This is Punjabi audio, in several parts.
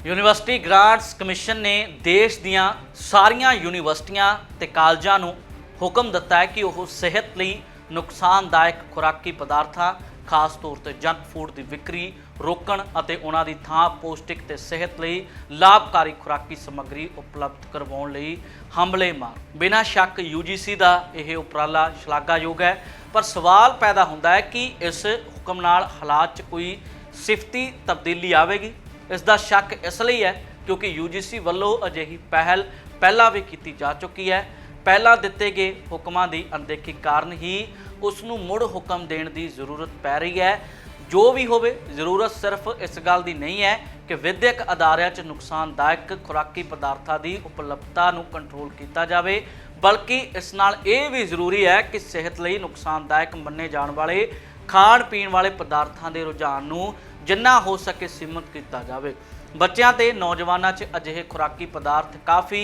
ਯੂਨੀਵਰਸਿਟੀ ਗ੍ਰਾਂਟਸ ਕਮਿਸ਼ਨ ਨੇ ਦੇਸ਼ ਦੀਆਂ ਸਾਰੀਆਂ ਯੂਨੀਵਰਸਿਟੀਆਂ ਤੇ ਕਾਲਜਾਂ ਨੂੰ ਹੁਕਮ ਦਿੱਤਾ ਹੈ ਕਿ ਉਹ ਸਿਹਤ ਲਈ ਨੁਕਸਾਨਦਾਇਕ ਖੁਰਾਕੀ ਪਦਾਰਥਾਂ, ਖਾਸ ਤੌਰ ਤੇ ਜੰਕ ਫੂਡ ਦੀ ਵਿਕਰੀ, ਰੋਕਣ ਅਤੇ ਉਹਨਾਂ ਦੀ ਥਾਂ ਪੌਸ਼ਟਿਕ ਤੇ ਸਿਹਤ ਲਈ ਲਾਭਕਾਰੀ ਖੁਰਾਕੀ ਸਮੱਗਰੀ ਉਪਲਬਧ ਕਰਵਾਉਣ ਲਈ ਹਮਲੇ ਮਾਰ। ਬਿਨਾਂ ਸ਼ੱਕ UGC ਦਾ ਇਹ ਉਪਰਾਲਾ ਸ਼ਲਾਘਾਯੋਗ ਹੈ, ਪਰ ਸਵਾਲ ਪੈਦਾ ਹੁੰਦਾ ਹੈ ਕਿ ਇਸ ਹੁਕਮ ਨਾਲ ਹਾਲਾਤ 'ਚ ਕੋਈ ਸਿਫਤੀ ਤਬਦੀਲੀ ਆਵੇਗੀ? ਇਸ ਦਾ ਸ਼ੱਕ ਇਸ ਲਈ ਹੈ ਕਿਉਂਕਿ UGC ਵੱਲੋਂ ਅਜਿਹੀ ਪਹਿਲ ਪਹਿਲਾਂ ਵੀ ਕੀਤੀ ਜਾ ਚੁੱਕੀ ਹੈ। ਪਹਿਲਾਂ ਦਿੱਤੇ ਗਏ ਹੁਕਮਾਂ ਦੀ ਅਣਦੇਖੀ ਕਾਰਨ ਹੀ ਉਸ ਨੂੰ ਮੁੜ ਹੁਕਮ ਦੇਣ ਦੀ ਜ਼ਰੂਰਤ ਪੈ ਰਹੀ ਹੈ। ਜੋ ਵੀ ਹੋਵੇ, ਜ਼ਰੂਰਤ ਸਿਰਫ ਇਸ ਗੱਲ ਦੀ ਨਹੀਂ ਹੈ ਕਿ ਵਿਦਿਅਕ ਅਦਾਰਿਆਂ 'ਚ ਨੁਕਸਾਨਦਾਇਕ ਖੁਰਾਕੀ ਪਦਾਰਥਾਂ ਦੀ ਉਪਲਬਧਤਾ ਨੂੰ ਕੰਟਰੋਲ ਕੀਤਾ ਜਾਵੇ, ਬਲਕਿ ਇਸ ਨਾਲ ਇਹ ਵੀ ਜ਼ਰੂਰੀ ਹੈ ਕਿ ਸਿਹਤ ਲਈ ਨੁਕਸਾਨਦਾਇਕ ਮੰਨੇ ਜਾਣ ਵਾਲੇ ਖਾਣ ਪੀਣ ਵਾਲੇ ਪਦਾਰਥਾਂ ਦੇ ਰੁਝਾਨ ਨੂੰ ਜਿੰਨਾ ਹੋ ਸਕੇ ਸੀਮਤ ਕੀਤਾ ਜਾਵੇ। ਬੱਚਿਆਂ ਤੇ ਨੌਜਵਾਨਾਂ 'ਚ ਅਜਿਹੇ ਖੁਰਾਕੀ ਪਦਾਰਥ ਕਾਫੀ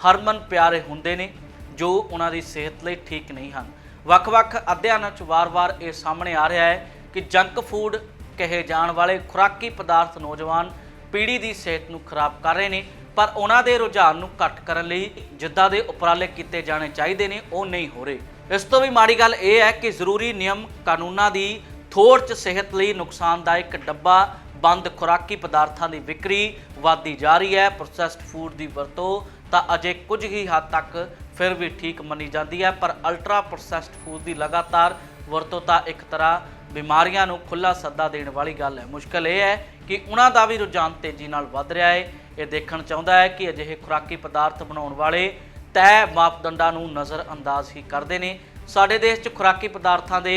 ਹਰਮਨ ਪਿਆਰੇ ਹੁੰਦੇ ਨੇ, ਜੋ ਉਹਨਾਂ ਦੀ ਸਿਹਤ ਲਈ ਠੀਕ ਨਹੀਂ ਹਨ। ਵੱਖ-ਵੱਖ ਅਧਿਐਨਾਂ 'ਚ ਵਾਰ-ਵਾਰ ਇਹ ਸਾਹਮਣੇ ਆ ਰਿਹਾ ਹੈ ਕਿ ਜੰਕ ਫੂਡ ਕਹੇ ਜਾਣ ਵਾਲੇ ਖੁਰਾਕੀ ਪਦਾਰਥ ਨੌਜਵਾਨ ਪੀੜ੍ਹੀ ਦੀ ਸਿਹਤ ਨੂੰ ਖਰਾਬ ਕਰ ਰਹੇ ਨੇ, ਪਰ ਉਹਨਾਂ ਦੇ ਰੁਝਾਨ ਨੂੰ ਘੱਟ ਕਰਨ ਲਈ ਜਿੱਦਾਂ ਦੇ ਉਪਰਾਲੇ ਕੀਤੇ ਜਾਣੇ ਚਾਹੀਦੇ ਨੇ, ਉਹ ਨਹੀਂ ਹੋ ਰਹੇ। ਇਸ ਤੋਂ ਵੀ ਮਾੜੀ ਗੱਲ ਇਹ ਹੈ ਕਿ ਜ਼ਰੂਰੀ ਨਿਯਮ ਕਾਨੂੰਨਾਂ ਦੀ ਥੋੜ 'ਚ ਸਿਹਤ ਲਈ ਨੁਕਸਾਨਦਾਇਕ ਡੱਬਾ ਬੰਦ ਖੁਰਾਕੀ ਪਦਾਰਥਾਂ ਦੀ ਵਿਕਰੀ ਵਧਦੀ ਜਾ ਰਹੀ ਹੈ। ਪ੍ਰੋਸੈਸਡ ਫੂਡ ਦੀ ਵਰਤੋਂ ਤਾਂ ਅਜੇ ਕੁਝ ਹੀ ਹੱਦ ਤੱਕ ਫਿਰ ਵੀ ਠੀਕ ਮੰਨੀ ਜਾਂਦੀ ਹੈ, ਪਰ ਅਲਟਰਾ ਪ੍ਰੋਸੈਸਡ ਫੂਡ ਦੀ ਲਗਾਤਾਰ ਵਰਤੋਂ ਤਾਂ ਇੱਕ ਤਰ੍ਹਾਂ ਬਿਮਾਰੀਆਂ ਨੂੰ ਖੁੱਲਾ ਸੱਦਾ ਦੇਣ ਵਾਲੀ ਗੱਲ ਹੈ। ਮੁਸ਼ਕਲ ਇਹ ਹੈ ਕਿ ਉਹਨਾਂ ਦਾ ਵੀ ਰੁਝਾਨ ਤੇਜ਼ੀ ਨਾਲ ਵੱਧ ਰਿਹਾ ਹੈ। ਇਹ ਦੇਖਣ ਚਾਹੁੰਦਾ ਹੈ ਕਿ ਅਜਿਹੇ ਖੁਰਾਕੀ ਪਦਾਰਥ ਬਣਾਉਣ ਵਾਲੇ ਤੈਅ ਮਾਪਦੰਡਾਂ ਨੂੰ ਨਜ਼ਰ ਅੰਦਾਜ਼ ਹੀ ਕਰਦੇ ਨੇ। ਸਾਡੇ ਦੇਸ਼ 'ਚ ਖੁਰਾਕੀ ਪਦਾਰਥਾਂ ਦੇ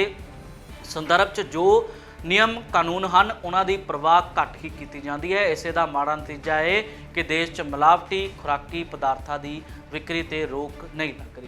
ਸੰਦਰਭ 'ਚ ਜੋ ਨਿਯਮ ਕਾਨੂੰਨ ਹਨ, ਉਹਨਾਂ ਦੀ ਪ੍ਰਵਾਹ ਘੱਟ ਹੀ ਕੀਤੀ ਜਾਂਦੀ ਹੈ। ਇਸੇ ਦਾ ਮਾੜਾ ਨਤੀਜਾ ਹੈ ਕਿ ਦੇਸ਼ 'ਚ ਮਿਲਾਵਟੀ ਖੁਰਾਕੀ ਪਦਾਰਥਾਂ ਦੀ ਵਿਕਰੀ ਤੇ ਰੋਕ ਨਹੀਂ ਲੱਗ ਰਹੀ।